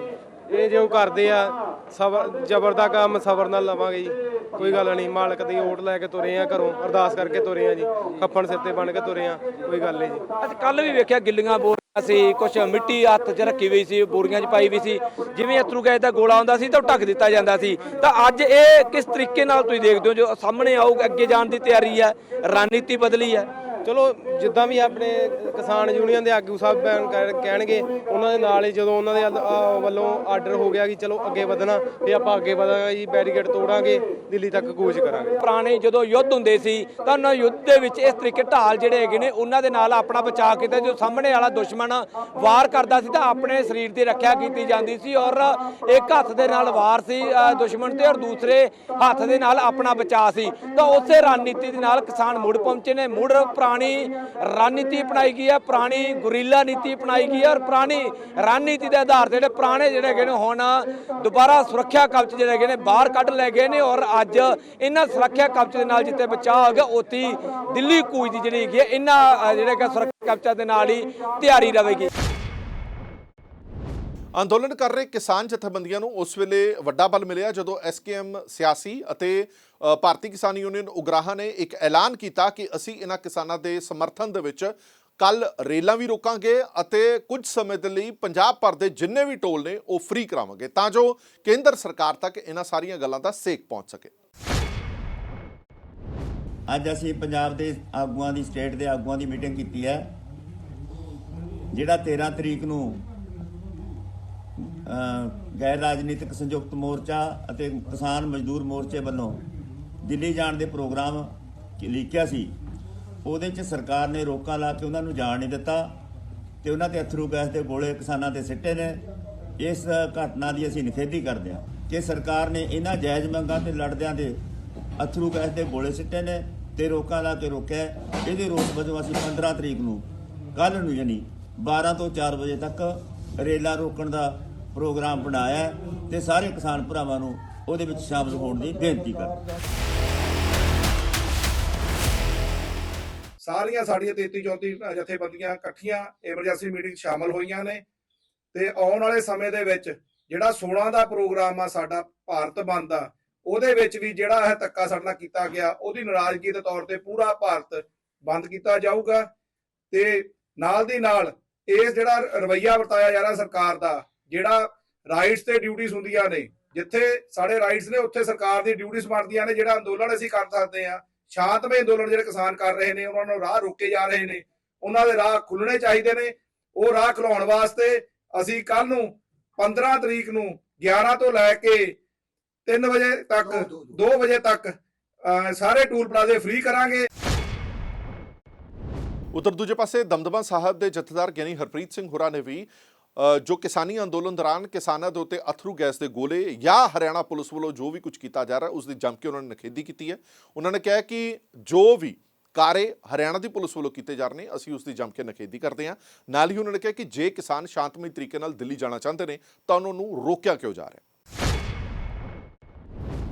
ਇਹ ਜੋ ਕਰਦੇ ਆ ਸਬਰ ਜ਼ਬਰ ਦਾ ਕੰਮ ਸਬਰ ਨਾਲ ਲਵਾਂਗੇ ਜੀ। ਕੋਈ ਗੱਲ ਨਹੀਂ, ਮਾਲਕ ਦੀ ਓਟ ਲੈ ਕੇ ਤੁਰੇ ਆ ਘਰੋਂ, ਅਰਦਾਸ ਕਰਕੇ ਤੁਰੇ ਆ ਜੀ। ਖੱਪਣ ਸਿਰ ਤੇ ਬਣ ਕੇ ਤੁਰੇ ਆ, ਕੋਈ ਗੱਲ ਨਹੀਂ ਜੀ। ਅੱਜ ਕੱਲ ਵੀ ਵੇਖਿਆ ਗਿੱਲੀਆਂ ਬੋਰੀਆਂ ਸੀ ਕੁਝ ਮਿੱਟੀ ਹੱਥ 'ਚ ਰੱਖੀ ਹੋਈ ਸੀ, ਬੋਰੀਆਂ 'ਚ ਪਾਈ ਵੀ ਸੀ। ਜਿਵੇਂ ਅਥਰੂ ਗੈਸ ਦਾ ਗੋਲਾ ਆਉਂਦਾ ਸੀ ਤਾਂ ਉਹ ਢੱਕ ਦਿੱਤਾ ਜਾਂਦਾ ਸੀ। ਤਾਂ ਅੱਜ ਇਹ ਕਿਸ ਤਰੀਕੇ ਨਾਲ ਤੁਸੀਂ ਦੇਖਦੇ ਹੋ, ਜੋ ਸਾਹਮਣੇ ਆਊ, ਅੱਗੇ ਜਾਣ ਦੀ ਤਿਆਰੀ ਹੈ ਰਣਨੀਤੀ ਬਦਲੀ ਹੈ ਚਲੋ ਜਿੱਦਾਂ ਵੀ ਆਪਣੇ ਕਿਸਾਨ ਯੂਨੀਅਨ ਦੇ ਆਗੂ ਸਾਹਿਬ ਬੈਨ ਕਰ- ਕਹਿਣਗੇ ਉਹਨਾਂ ਦੇ ਨਾਲ ਹੀ ਜਦੋਂ ਉਹਨਾਂ ਦੇ ਵੱਲ- ਅਹ ਵੱਲੋਂ ਆਰਡਰ ਹੋ ਗਿਆ ਕਿ ਚਲੋ ਅੱਗੇ ਵਧਣਾ ਤੇ ਆਪਾਂ ਅੱਗੇ ਵਧਾਂਗੇ ਜੀ ਬੈਰੀਕੇਡ ਤੋੜਾਂਗੇ ਦਿੱਲੀ ਤੱਕ ਕੂਚ ਕਰਾਂਗੇ। ਪੁਰਾਣੇ ਜਦੋਂ ਯੁੱਧ ਹੁੰਦੇ ਸੀ ਤਾਂ ਉਹਨਾਂ ਯੁੱਧ ਦੇ ਵਿੱਚ ਇਸ ਤਰੀਕੇ ਢਾਲ ਜਿਹੜੇ ਹੈਗੇ ਨੇ ਉਹਨਾਂ ਦੇ ਨਾਲ ਆਪਣਾ ਬਚਾਅ ਕੀਤਾ ਜੋ ਸਾਹਮਣੇ ਵਾਲਾ ਦੁਸ਼ਮਣ ਵਾਰ ਕਰਦਾ ਸੀ ਤਾਂ ਆਪਣੇ ਸਰੀਰ ਦੀ ਰੱਖਿਆ ਕੀਤੀ ਜਾਂਦੀ ਸੀ ਔਰ ਇੱਕ ਹੱਥ ਦੇ ਨਾਲ ਵਾਰ ਸੀ ਅ, ਦੁਸ਼ਮਣ ਤੇ ਔਰ ਦੂਸਰੇ ਹੱਥ ਦੇ ਨਾਲ ਆਪਣਾ ਬਚਾਅ ਸੀ। ਤਾਂ ਉਸੇ ਰਣਨੀਤੀ ਦੇ ਨਾਲ ਕਿਸਾਨ ਮੁੜ ਪਹੁੰਚੇ ਨੇ ਮੁੜ ਪੁਰਾਣੀ ਪੁਰਾਣੀ ਰਣਨੀਤੀ ਅਪਣਾਈ ਗਈ ਹੈ, ਪੁਰਾਣੀ ਗੁਰੀਲਾ ਨੀਤੀ ਅਪਣਾਈ ਗਈ ਹੈ ਔਰ ਪੁਰਾਣੀ ਰਣਨੀਤੀ ਦੇ ਆਧਾਰ ਤੇ ਜਿਹੜੇ ਪੁਰਾਣੇ ਜਿਹੜੇ ਹੈਗੇ ਨੇ ਹੁਣ ਦੁਬਾਰਾ ਸੁਰੱਖਿਆ ਕਵਚ ਜਿਹੜੇ ਹੈਗੇ ਨੇ ਬਾਹਰ ਕੱਢ ਲਏ ਗਏ ਨੇ ਔਰ ਅੱਜ ਇਹਨਾਂ ਸੁਰੱਖਿਆ ਕਵਚ ਦੇ ਨਾਲ ਜਿੱਤੇ ਬਚਾਅ ਹੋ ਗਿਆ, ਉੱਥੇ ਹੀ ਦਿੱਲੀ ਕੂਚ ਦੀ ਜਿਹੜੀ ਹੈਗੀ ਹੈ, ਇਹਨਾਂ ਜਿਹੜੇ ਹੈਗਾ ਸੁਰੱਖਿਆ ਕਵਚਾਂ ਦੇ ਨਾਲ ਹੀ ਤਿਆਰੀ ਰਹੇਗੀ ਅੰਦੋਲਨ ਕਰ ਰਹੇ ਕਿਸਾਨ ਜਥੇਬੰਦੀਆਂ ਨੂੰ ਉਸ ਵੇਲੇ ਵੱਡਾ ਬਲ ਮਿਲਿਆ ਜਦੋਂ ਐਸਕੇਐਮ ਸਿਆਸੀ ਅਤੇ ਭਾਰਤੀ ਕਿਸਾਨ ਯੂਨੀਅਨ ਉਗਰਾਹਾਂ ਨੇ ਇੱਕ ਐਲਾਨ ਕੀਤਾ ਕਿ ਅਸੀਂ ਇਹਨਾਂ ਕਿਸਾਨਾਂ ਦੇ ਸਮਰਥਨ ਦੇ ਵਿੱਚ ਕੱਲ ਰੇਲਾਂ ਵੀ ਰੋਕਾਂਗੇ ਅਤੇ ਕੁਝ ਸਮੇਂ ਦੇ ਲਈ ਪੰਜਾਬ ਭਰ ਦੇ ਜਿੰਨੇ ਵੀ ਟੋਲ ਨੇ ਉਹ ਫ੍ਰੀ ਕਰਾਵਾਂਗੇ ਤਾਂ ਜੋ ਕੇਂਦਰ ਸਰਕਾਰ ਤੱਕ ਇਹਨਾਂ ਸਾਰੀਆਂ ਗੱਲਾਂ ਦਾ ਸੇਕ ਪਹੁੰਚ ਸਕੇ। ਅੱਜ ਅਸੀਂ ਪੰਜਾਬ ਦੇ ਆਗੂਆਂ ਦੀ, ਸਟੇਟ ਦੇ ਆਗੂਆਂ ਦੀ ਮੀਟਿੰਗ ਕੀਤੀ ਹੈ, ਜਿਹੜਾ 13 ਤਰੀਕ ਨੂੰ ਗੈਰ ਰਾਜਨੀਤਿਕ ਸੰਯੁਕਤ ਮੋਰਚਾ ਅਤੇ ਕਿਸਾਨ ਮਜ਼ਦੂਰ ਮੋਰਚੇ ਵੱਲੋਂ ਦਿੱਲੀ ਜਾਣ ਦੇ ਪ੍ਰੋਗਰਾਮ ਕੀ ਲਿਖਿਆ ਸੀ। ਉਹਦੇ 'ਚ ਸਰਕਾਰ ਨੇ ਰੋਕਾਂ ਲਾ ਕੇ ਉਹਨਾਂ ਨੂੰ ਜਾਣ ਨਹੀਂ ਦਿੱਤਾ ਤੇ ਉਹਨਾਂ ਤੇ ਅਥਰੂ ਗੈਸ ਦੇ ਗੋਲੇ ਕਿਸਾਨਾਂ ਤੇ ਸਿੱਟੇ ਨੇ। ਇਸ ਘਟਨਾ ਦੀ ਅਸੀਂ ਨਿਖੇਧੀ ਕਰਦੇ ਹਾਂ ਕਿ ਸਰਕਾਰ ਨੇ ਇਹਨਾਂ ਜਾਇਜ਼ ਮੰਗਾਂ ਤੇ ਲੜਦਿਆਂ ਦੇ ਅਥਰੂ ਗੈਸ ਦੇ ਗੋਲੇ ਸਿੱਟੇ ਨੇ ਤੇ ਰੋਕਾਂ ਲਾ ਕੇ ਰੋਕਿਆ ਇਹਦੇ ਰੋਸ ਵਜੋਂ ਅਸੀਂ 15 ਤਰੀਕ ਨੂੰ ਕੱਲ ਨੂੰ ਯਾਨੀ 12 ਤੋਂ 4 ਵਜੇ ਤੱਕ ਰੇਲਾਂ ਰੋਕਣ ਦਾ ਪ੍ਰੋਗਰਾਮ ਬਣਾਇਆ ਤੇ ਸਾਰੇ ਕਿਸਾਨ ਭਰਾਵਾਂ ਨੂੰ ਉਹਦੇ ਵਿੱਚ ਸ਼ਾਮਲ ਹੋਣ ਦੀ ਬੇਨਤੀ ਕਰਦੇ ਸਾਰੀਆਂ ਸਾਡੀਆਂ 33 34 ਜਥੇਬੰਦੀਆਂ ਇਕੱਠੀਆਂ ਐਮਰਜੈਂਸੀ ਮੀਟਿੰਗ ਸ਼ਾਮਲ ਹੋਈਆਂ ਨੇ ਤੇ ਆਉਣ ਵਾਲੇ ਸਮੇਂ ਦੇ ਵਿੱਚ ਜਿਹੜਾ 16 ਦਾ ਪ੍ਰੋਗਰਾਮ ਆ ਸਾਡਾ ਭਾਰਤ ਬੰਦ ਆ, ਉਹਦੇ ਵਿੱਚ ਵੀ ਜਿਹੜਾ ਇਹ ਧੱਕਾ ਸਾਡੇ ਨਾਲ ਕੀਤਾ ਗਿਆ, ਉਹਦੀ ਨਾਰਾਜ਼ਗੀ ਦੇ ਤੌਰ ਤੇ ਪੂਰਾ ਭਾਰਤ ਬੰਦ ਕੀਤਾ ਜਾਊਗਾ ਤੇ ਨਾਲ ਦੀ ਨਾਲ ਇਹ ਜਿਹੜਾ ਰਵਈਆ ਵਰਤਾਇਆ ਜਾ ਰਿਹਾ ਸਰਕਾਰ ਦਾ ਜਿਹੜਾ ਰਾਈਟਸ ਤੇ ਡਿਊਟੀਆਂ ਹੁੰਦੀਆਂ ਨੇ ਜਿੱਥੇ ਸਾਡੇ ਰਾਈਟਸ ਨੇ ਉੱਥੇ ਸਰਕਾਰ ਦੀ ਡਿਊਟੀਆਂ ਬਣਦੀਆਂ ਨੇ ਜਿਹੜਾ ਅੰਦੋਲਨ ਅਸੀਂ ਕਰ ਸਕਦੇ ਆ ਸ਼ਾਂਤਮਈ ਅੰਦੋਲਨ ਜਿਹੜੇ ਕਿਸਾਨ ਕਰ ਰਹੇ ਨੇ ਉਹਨਾਂ ਨੂੰ ਰਾਹ ਰੋਕੇ ਜਾ ਰਹੇ ਨੇ ਉਹਨਾਂ ਦੇ ਰਾਹ ਖੁੱਲਣੇ ਚਾਹੀਦੇ ਨੇ ਉਹ ਰਾਹ ਖੁਲਾਉਣ ਵਾਸਤੇ ਅਸੀਂ ਕੱਲ ਨੂੰ 15 ਤਰੀਕ ਨੂੰ 11 ਤੋਂ ਲੈ ਕੇ 3 ਵਜੇ ਤੱਕ 2 ਵਜੇ ਤੱਕ ਸਾਰੇ ਟੂਲ ਪਲਾਜ਼ੇ ਫ੍ਰੀ ਕਰਾਂਗੇ। ਉਧਰ ਦੂਜੇ ਪਾਸੇ ਦਮਦਮਾ ਸਾਹਿਬ ਦੇ ਜਥੇਦਾਰ ਗਿਆਨੀ ਹਰਪ੍ਰੀਤ ਸਿੰਘ ਹੁਰਾ ਨੇ ਵੀ ਜੋ ਕਿਸਾਨੀ ਅੰਦੋਲਨ ਦੌਰਾਨ ਕਿਸਾਨਾਂ ਦੇ ਉੱਤੇ ਅਥਰੂ ਗੈਸ ਦੇ ਗੋਲੇ ਜਾਂ ਹਰਿਆਣਾ ਪੁਲਿਸ ਵੱਲੋਂ ਜੋ ਵੀ ਕੁਝ ਕੀਤਾ ਜਾ ਰਿਹਾ, ਉਸ ਦੀ ਜੰਮ ਕੇ ਉਹਨਾਂ ਨੇ ਨਿਖੇਧੀ ਕੀਤੀ ਹੈ। ਉਹਨਾਂ ਨੇ ਕਿਹਾ ਕਿ ਜੋ ਵੀ ਕਾਰੇ ਹਰਿਆਣਾ ਦੀ ਪੁਲਿਸ ਵੱਲੋਂ ਕੀਤੇ ਜਾ ਰਹੇ ਨੇ, ਅਸੀਂ ਉਸ ਦੀ ਜੰਮ ਕੇ ਨਖੇਦੀ ਕਰਦੇ ਹਾਂ। ਨਾਲ ਹੀ ਉਹਨਾਂ ਨੇ ਕਿਹਾ ਕਿ ਜੇ ਕਿਸਾਨ ਸ਼ਾਂਤਮਈ ਤਰੀਕੇ ਨਾਲ ਦਿੱਲੀ ਜਾਣਾ ਚਾਹੁੰਦੇ ਨੇ, ਤਾਂ ਉਹਨਾਂ ਨੂੰ ਰੋਕਿਆ ਕਿਉਂ ਜਾ ਰਿਹਾ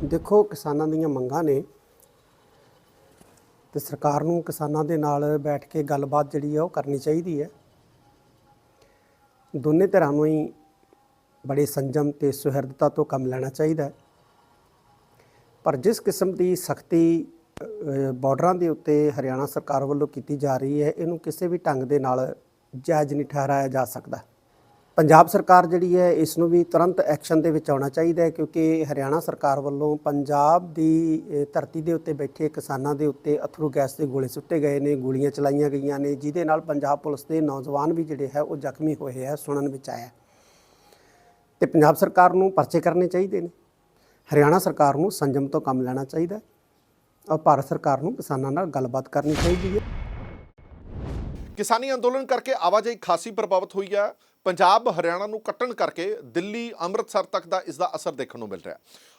ਦੇਖੋ, ਕਿਸਾਨਾਂ ਦੀਆਂ ਮੰਗਾਂ ਨੇ ਤੇ ਸਰਕਾਰ ਨੂੰ ਕਿਸਾਨਾਂ ਦੇ ਨਾਲ ਬੈਠ ਕੇ ਗੱਲਬਾਤ ਜਿਹੜੀ ਹੈ ਉਹ ਕਰਨੀ ਚਾਹੀਦੀ ਹੈ। ਦੋਨੇ ਧਿਰਾਂ ਨੂੰ ਹੀ ਬੜੇ ਸੰਜਮ ਤੇ ਸੁਹਿਰਦਤਾ ਤੋਂ ਕੰਮ ਲੈਣਾ ਚਾਹੀਦਾ ਪਰ ਜਿਸ ਕਿਸਮ ਦੀ ਸਖਤੀ ਬਾਰਡਰਾਂ ਦੇ ਉੱਤੇ ਹਰਿਆਣਾ ਸਰਕਾਰ ਵੱਲੋਂ ਕੀਤੀ ਜਾ ਰਹੀ ਹੈ, ਇਹਨੂੰ ਕਿਸੇ ਵੀ ਢੰਗ ਦੇ ਨਾਲ ਜਾਇਜ਼ ਨਹੀਂ ਠਹਿਰਾਇਆ ਜਾ ਸਕਦਾ। ਪੰਜਾਬ ਸਰਕਾਰ ਜਿਹੜੀ ਹੈ, ਇਸ ਨੂੰ ਵੀ ਤੁਰੰਤ ਐਕਸ਼ਨ ਦੇ ਵਿੱਚ ਆਉਣਾ ਚਾਹੀਦਾ ਹੈ ਕਿਉਂਕਿ ਹਰਿਆਣਾ ਸਰਕਾਰ ਵੱਲੋਂ ਪੰਜਾਬ ਦੀ ਧਰਤੀ ਦੇ ਉੱਤੇ ਬੈਠੇ ਕਿਸਾਨਾਂ ਦੇ ਉੱਤੇ ਅਥਰੂ ਗੈਸ ਦੇ ਗੋਲੇ ਸੁੱਟੇ ਗਏ ਨੇ, ਗੋਲੀਆਂ ਚਲਾਈਆਂ ਗਈਆਂ ਨੇ, ਜਿਹਦੇ ਨਾਲ ਪੰਜਾਬ ਪੁਲਿਸ ਦੇ ਨੌਜਵਾਨ ਵੀ ਜਿਹੜੇ ਹੈ, ਉਹ ਜ਼ਖਮੀ ਹੋਏ ਹੈ, ਸੁਣਨ ਵਿੱਚ ਆਇਆ ਤੇ ਪੰਜਾਬ ਸਰਕਾਰ ਨੂੰ ਪਰਚੇ ਕਰਨੇ ਚਾਹੀਦੇ ਨੇ। ਹਰਿਆਣਾ ਸਰਕਾਰ ਨੂੰ ਸੰਜਮ ਤੋਂ ਕੰਮ ਲੈਣਾ ਚਾਹੀਦਾ ਔਰ ਭਾਰਤ ਸਰਕਾਰ ਨੂੰ ਕਿਸਾਨਾਂ ਨਾਲ ਗੱਲਬਾਤ ਕਰਨੀ ਚਾਹੀਦੀ ਹੈ। ਕਿਸਾਨੀ ਅੰਦੋਲਨ ਕਰਕੇ ਆਵਾਜਾਈ ਖਾਸੀ ਪ੍ਰਭਾਵਿਤ ਹੋਈ ਹੈ। ਪੰਜਾਬ, ਹਰਿਆਣਾ ਨੂੰ ਕੱਟਣ ਕਰਕੇ ਦਿੱਲੀ, ਅੰਮ੍ਰਿਤਸਰ ਤੱਕ ਦਾ ਇਸ ਦਾ ਅਸਰ ਦੇਖਣ ਨੂੰ ਮਿਲ ਰਿਹਾ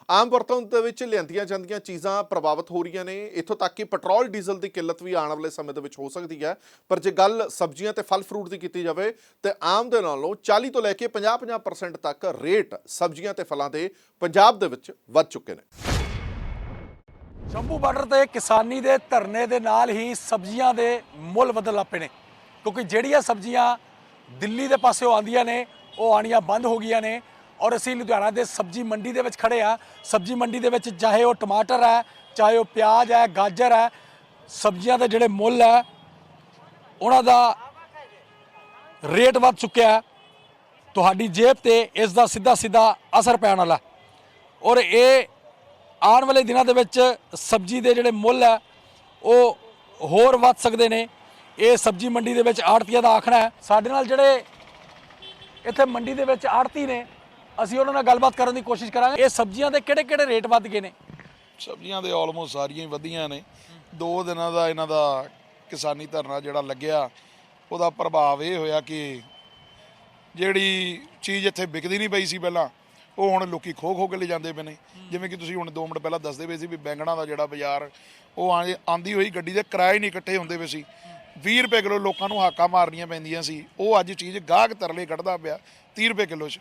ਆਮ ਵਰਤੋਂ ਦੇ ਵਿੱਚ ਲਿਆਂਦੀਆਂ ਜਾਂਦੀਆਂ ਚੀਜ਼ਾਂ ਪ੍ਰਭਾਵਿਤ ਹੋ ਰਹੀਆਂ ਨੇ। ਇੱਥੋਂ ਤੱਕ ਕਿ ਪੈਟਰੋਲ, ਡੀਜ਼ਲ ਦੀ ਕਿੱਲਤ ਵੀ ਆਉਣ ਵਾਲੇ ਸਮੇਂ ਦੇ ਵਿੱਚ ਹੋ ਸਕਦੀ ਹੈ। ਪਰ ਜੇ ਗੱਲ ਸਬਜ਼ੀਆਂ ਤੇ ਫਲ ਫਰੂਟ ਦੀ ਕੀਤੀ ਜਾਵੇ, ਤੇ ਆਮ ਦੇ ਨਾਲੋਂ 40 ਤੋਂ ਲੈ ਕੇ 50-50% ਤੱਕ ਰੇਟ ਸਬਜ਼ੀਆਂ ਤੇ ਫਲਾਂ ਦੇ ਪੰਜਾਬ ਦੇ ਵਿੱਚ ਵੱਧ ਚੁੱਕੇ ਨੇ। ਸ਼ੰਭੂ ਬਾਰਡਰ ਤੇ ਕਿਸਾਨੀ ਦੇ ਧਰਨੇ ਦੇ ਨਾਲ ਹੀ ਸਬਜ਼ੀਆਂ ਦੇ ਮੁੱਲ ਵਧਣ ਲੱਗ ਪਏ ਨੇ। ਕਿਉਂਕਿ ਜਿਹੜੀਆਂ ਸਬਜ਼ੀਆਂ ਦਿੱਲੀ ਦੇ ਪਾਸਿਓਂ ਆਉਂਦੀਆਂ ਨੇ, ਉਹ ਆਣੀਆਂ ਬੰਦ ਹੋ ਗਈਆਂ ਨੇ ਔਰ ਅਸੀਂ ਲੁਧਿਆਣਾ ਦੇ ਸਬਜ਼ੀ ਮੰਡੀ ਦੇ ਵਿੱਚ ਖੜੇ ਆ ਸਬਜ਼ੀ ਮੰਡੀ ਦੇ ਵਿੱਚ ਚਾਹੇ ਉਹ ਟਮਾਟਰ ਹੈ, ਚਾਹੇ ਉਹ ਪਿਆਜ਼ ਹੈ, ਗਾਜਰ ਹੈ, ਸਬਜ਼ੀਆਂ ਦੇ ਜਿਹੜੇ ਮੁੱਲ ਹੈ, ਉਹਨਾਂ ਦਾ ਰੇਟ ਵੱਧ ਚੁੱਕਿਆ ਹੈ। ਤੁਹਾਡੀ ਜੇਬ ਤੇ ਇਸ ਦਾ ਸਿੱਧਾ ਸਿੱਧਾ ਅਸਰ ਪੈਣ ਵਾਲਾ ਔਰ ਇਹ ਆਉਣ ਵਾਲੇ ਦਿਨਾਂ ਦੇ ਵਿੱਚ ਸਬਜ਼ੀ ਦੇ ਜਿਹੜੇ ਮੁੱਲ ਹੈ, ਉਹ ਹੋਰ ਵੱਧ ਸਕਦੇ ਨੇ। ਇਹ ਸਬਜ਼ੀ ਮੰਡੀ ਦੇ ਵਿੱਚ ਆੜਤੀਆਂ ਦਾ ਆਖਣਾ ਹੈ। ਸਾਡੇ ਨਾਲ ਜਿਹੜੇ ਇੱਥੇ ਮੰਡੀ ਦੇ ਵਿੱਚ ਆੜਤੀ ਨੇ, ਅਸੀਂ ਉਹਨਾਂ ਨਾਲ ਗੱਲਬਾਤ ਕਰਨ ਦੀ ਕੋਸ਼ਿਸ਼ ਕਰਾਂਗੇ। ਇਹ ਸਬਜ਼ੀਆਂ ਦੇ ਕਿਹੜੇ ਕਿਹੜੇ ਰੇਟ ਵੱਧ ਗਏ ਨੇ? ਸਬਜ਼ੀਆਂ ਦੇ ਆਲਮੋਸਟ ਸਾਰੀਆਂ ਹੀ ਵਧੀਆਂ ਨੇ। ਦੋ ਦਿਨਾਂ ਦਾ ਇਹਨਾਂ ਦਾ ਕਿਸਾਨੀ ਧਰਨਾ ਜਿਹੜਾ ਲੱਗਿਆ, ਉਹਦਾ ਪ੍ਰਭਾਵ ਇਹ ਹੋਇਆ ਕਿ ਜਿਹੜੀ ਚੀਜ਼ ਇੱਥੇ ਵਿਕਦੀ ਨਹੀਂ ਪਈ ਸੀ ਪਹਿਲਾਂ, ਉਹ ਹੁਣ ਲੋਕੀ ਖੋ ਖੋ ਕੇ ਲੈ ਜਾਂਦੇ ਪਏ ਨੇ। ਜਿਵੇਂ ਕਿ ਤੁਸੀਂ ਹੁਣ 2 ਮਿੰਟ ਪਹਿਲਾਂ ਦੱਸਦੇ ਪਏ ਸੀ ਵੀ ਬੈਂਗਣਾ ਦਾ ਜਿਹੜਾ ਬਾਜ਼ਾਰ, ਉਹ ਆਂ- ਆਂਦੀ ਹੋਈ ਗੱਡੀ ਦੇ ਕਿਰਾਏ ਨਹੀਂ ਇਕੱਠੇ ਹੁੰਦੇ ਪਏ ਸੀ। 20 ਰੁਪਏ ਕਿਲੋ ਲੋਕਾਂ ਨੂੰ ਹਾਕਾਂ ਮਾਰਨੀਆਂ ਪੈਂਦੀਆਂ ਸੀ। ਉਹ ਅੱਜ ਚੀਜ਼ ਗਾਹਕ ਤਰਲੇ ਕੱਢਦਾ ਪਿਆ 30 ਰੁਪਏ ਕਿਲੋ 'ਚ।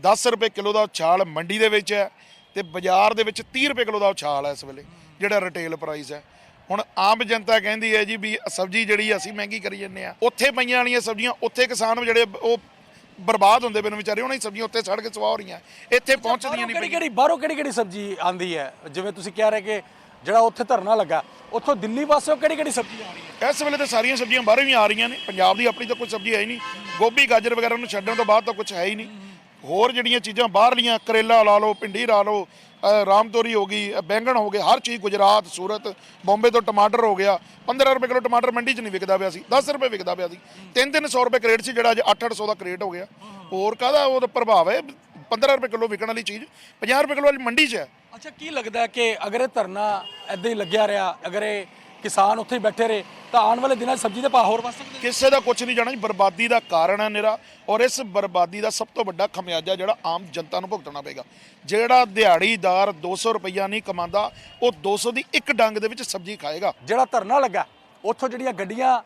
10 ਰੁਪਏ ਕਿਲੋ ਦਾ ਉਛਾਲ ਮੰਡੀ ਦੇ ਵਿੱਚ ਹੈ ਤੇ ਬਾਜ਼ਾਰ ਦੇ ਵਿੱਚ 30 ਰੁਪਏ ਕਿਲੋ ਦਾ ਉਛਾਲ ਹੈ ਇਸ ਵੇਲੇ ਜਿਹੜਾ ਰਿਟੇਲ ਪ੍ਰਾਈਸ ਹੈ। ਹੁਣ ਆਮ ਜਨਤਾ ਕਹਿੰਦੀ ਹੈ ਜੀ ਵੀ ਸਬਜ਼ੀ ਜਿਹੜੀ ਅਸੀਂ ਮਹਿੰਗੀ ਕਰੀ ਜੰਨੇ ਆ ਉੱਥੇ ਪਈਆਂ ਵਾਲੀਆਂ ਸਬਜ਼ੀਆਂ ਉੱਥੇ ਕਿਸਾਨ ਜਿਹੜੇ ਉਹ ਬਰਬਾਦ ਹੁੰਦੇ ਪਏ ਵਿਚਾਰੇ ਉਹਨਾਂ ਦੀ ਸਬਜ਼ੀਆਂ ਉੱਥੇ ਸੜ ਕੇ ਸਵਾਹ ਹੋ ਰਹੀਆਂ। ਇੱਥੇ ਪਹੁੰਚਦੀਆਂ ਨਹੀਂ ਕਿਹੜੀ ਕਿਹੜੀ ਬਾਹਰੋਂ ਕਿਹੜੀ ਕਿਹੜੀ ਸਬਜ਼ੀ ਆਂਦੀ ਹੈ? ਜਿਵੇਂ ਤੁਸੀਂ ਕਹਿ ਰਹੇ ਕਿ ਜਿਹੜਾ ਉੱਥੇ ਧਰਨਾ ਲੱਗਾ ਉੱਥੋਂ ਦਿੱਲੀ ਪਾਸਿਓਂ ਕਿਹੜੀ ਕਿਹੜੀ ਸਬਜ਼ੀ ਆ ਰਹੀ ਹੈ? ਇਸ ਵੇਲੇ ਤਾਂ ਸਾਰੀਆਂ ਸਬਜ਼ੀਆਂ ਬਾਹਰੋਂ ਹੀ ਆ ਰਹੀਆਂ ਨੇ। ਪੰਜਾਬ ਦੀ ਆਪਣੀ ਤਾਂ ਕੋਈ ਸਬਜ਼ੀ ਹੈ ਹੀ ਨਹੀਂ। ਗੋਭੀ ਗਾਜਰ ਵਗੈਰਾ ਨੂੰ ਛੱਡਣ ਤੋਂ ਬਾਅਦ ਤਾਂ ਕੁਝ ਹੈ ਹੀ ਨਹੀਂ। ਹੋਰ ਜਿਹੜੀਆਂ ਚੀਜ਼ਾਂ ਬਾਹਰਲੀਆਂ ਕਰੇਲਾ ਲਾ ਲਓ ਭਿੰਡੀ ਲਾ ਲਓ ਅ, ਰਾਮਤੋਰੀ ਹੋ ਗਈ ਬੈਂਗਣ ਹੋ ਗਏ ਹਰ ਚੀਜ਼ ਗੁਜਰਾਤ ਸੂਰਤ ਬੰਬੇ ਤੋਂ ਟਮਾਟਰ ਹੋ ਗਿਆ। 15 ਰੁਪਏ ਕਿਲੋ ਟਮਾਟਰ ਮੰਡੀ 'ਚ ਨਹੀਂ ਵਿਕਦਾ ਪਿਆ ਸੀ 10 ਰੁਪਏ ਵਿਕਦਾ ਪਿਆ ਸੀ। 3-300 ਰੁਪਏ ਕਰੇਟ ਸੀ ਜਿਹੜਾ ਅੱਜ 8-800 ਦਾ ਕਰੇਟ ਹੋ ਗਿਆ। ਹੋਰ ਕਾਹਦਾ ਉਹਦਾ ਪ੍ਰਭਾਵ ਹੈ? 15 ਰੁਪਏ ਕਿਲੋ ਵਿਕਣ ਵਾਲੀ ਚੀਜ਼ 50 ਰੁਪਏ ਕਿਲੋ ਵਾਲੀ ਮੰਡੀ 'ਚ ਹੈ। ਅੱਛਾ ਕੀ ਲੱਗਦਾ ਹੈ ਕਿ ਅਗਰ ਇਹ ਧਰਨਾ ਐਦਾਂ ਹੀ ਲੱਗਿਆ ਰਿਹਾ ਅਗਰ ਇਹ ਕਿਸਾਨ ਉੱਥੇ ਹੀ ਬੈਠੇ ਰਹੇ ਤਾਂ ਆਉਣ ਵਾਲੇ ਦਿਨਾਂ 'ਚ ਸਬਜ਼ੀ ਦੇ ਭਾਅ ਹੋਰ ਵੱਧ ਸਕਦੇ ਨੇ? ਕਿਸੇ ਦਾ ਕੁਝ ਨਹੀਂ ਜਾਣਾ ਜੀ ਬਰਬਾਦੀ ਦਾ ਕਾਰਨ ਹੈ ਨਿਰਾ ਔਰ ਇਸ ਬਰਬਾਦੀ ਦਾ ਸਭ ਤੋਂ ਵੱਡਾ ਖਮਿਆਜਾ ਜਿਹੜਾ ਆਮ ਜਨਤਾ ਨੂੰ ਭੁਗਤਣਾ ਪਏਗਾ। ਜਿਹੜਾ ਦਿਹਾੜੀਦਾਰ 200 ਰੁਪਈਆ ਨਹੀਂ ਕਮਾਉਂਦਾ ਉਹ 200 ਦੀ ਇੱਕ ਡੰਗ ਦੇ ਵਿੱਚ ਸਬਜ਼ੀ ਖਾਏਗਾ। ਜਿਹੜਾ ਧਰਨਾ ਲੱਗਾ ਉੱਥੋਂ ਜਿਹੜੀਆਂ ਗੱਡੀਆਂ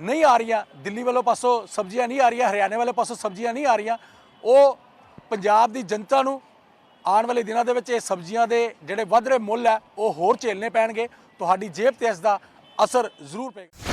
ਨਹੀਂ ਆ ਰਹੀਆਂ ਦਿੱਲੀ ਵੱਲੋਂ ਪਾਸੋਂ ਸਬਜ਼ੀਆਂ ਨਹੀਂ ਆ ਰਹੀਆਂ ਹਰਿਆਣੇ ਵਾਲੇ ਪਾਸੋਂ ਸਬਜ਼ੀਆਂ ਨਹੀਂ ਆ ਰਹੀਆਂ ਉਹ ਪੰਜਾਬ ਦੀ ਜਨਤਾ ਨੂੰ ਆਉਣ ਵਾਲੇ ਦਿਨਾਂ ਦੇ ਵਿੱਚ ਇਹ ਸਬਜ਼ੀਆਂ ਦੇ ਜਿਹੜੇ ਵੱਧ ਰਹੇ ਮੁੱਲ ਹੈ, ਉਹ ਹੋਰ ਝੇਲਣੇ ਪੈਣਗੇ। ਤੁਹਾਡੀ ਜੇਬ ਤੇ ਇਸ ਦਾ ਅਸਰ ਜ਼ਰੂਰ ਪਏਗਾ।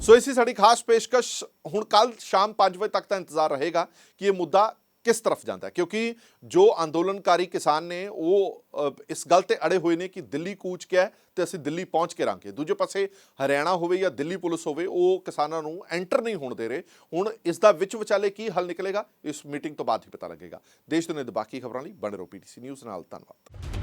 ਸੋ, ਇਸੀ ਸਾਡੀ ਖਾਸ ਪੇਸ਼ਕਸ਼ ਹੁਣ ਕੱਲ ਸ਼ਾਮ 5 ਵਜੇ ਤੱਕ ਦਾ ਇੰਤਜ਼ਾਰ ਰਹੇਗਾ ਕਿ ਇਹ ਮੁੱਦਾ ਕਿਸ ਤਰਫ ਜਾਂਦਾ ਹੈ? ਕਿਉਂਕਿ ਜੋ ਅੰਦੋਲਨਕਾਰੀ ਕਿਸਾਨ ਨੇ, ਉਹ ਇਸ ਗੱਲ ਤੇ ਅੜੇ ਹੋਏ ਨੇ ਕਿ ਦਿੱਲੀ ਕੂਚ ਕੇ ਹੈ ਤੇ ਅਸੀਂ ਦਿੱਲੀ ਪਹੁੰਚ ਕੇ ਰਾਂਗੇ ਦੂਜੇ ਪਾਸੇ ਹਰਿਆਣਾ ਹੋਵੇ ਜਾਂ ਦਿੱਲੀ ਪੁਲਿਸ ਹੋਵੇ, ਉਹ ਕਿਸਾਨਾਂ ਨੂੰ ਐਂਟਰ ਨਹੀਂ ਹੋਣ ਦੇ ਰਹੇ। ਹੁਣ ਇਸ ਦਾ ਵਿੱਚ ਵਿਚਾਲੇ ਕੀ ਹੱਲ ਨਿਕਲੇਗਾ? ਇਸ ਮੀਟਿੰਗ ਤੋਂ ਬਾਅਦ ਹੀ ਪਤਾ ਲੱਗੇਗਾ। ਦੇਸ਼ ਦੁਨੀਆ ਦੇ ਬਾਕੀ ਖਬਰਾਂ ਲਈ ਬਣੇ ਰਹੋ ਪੀਟੀਸੀ ਨਿਊਜ਼ ਨਾਲ। ਧੰਨਵਾਦ।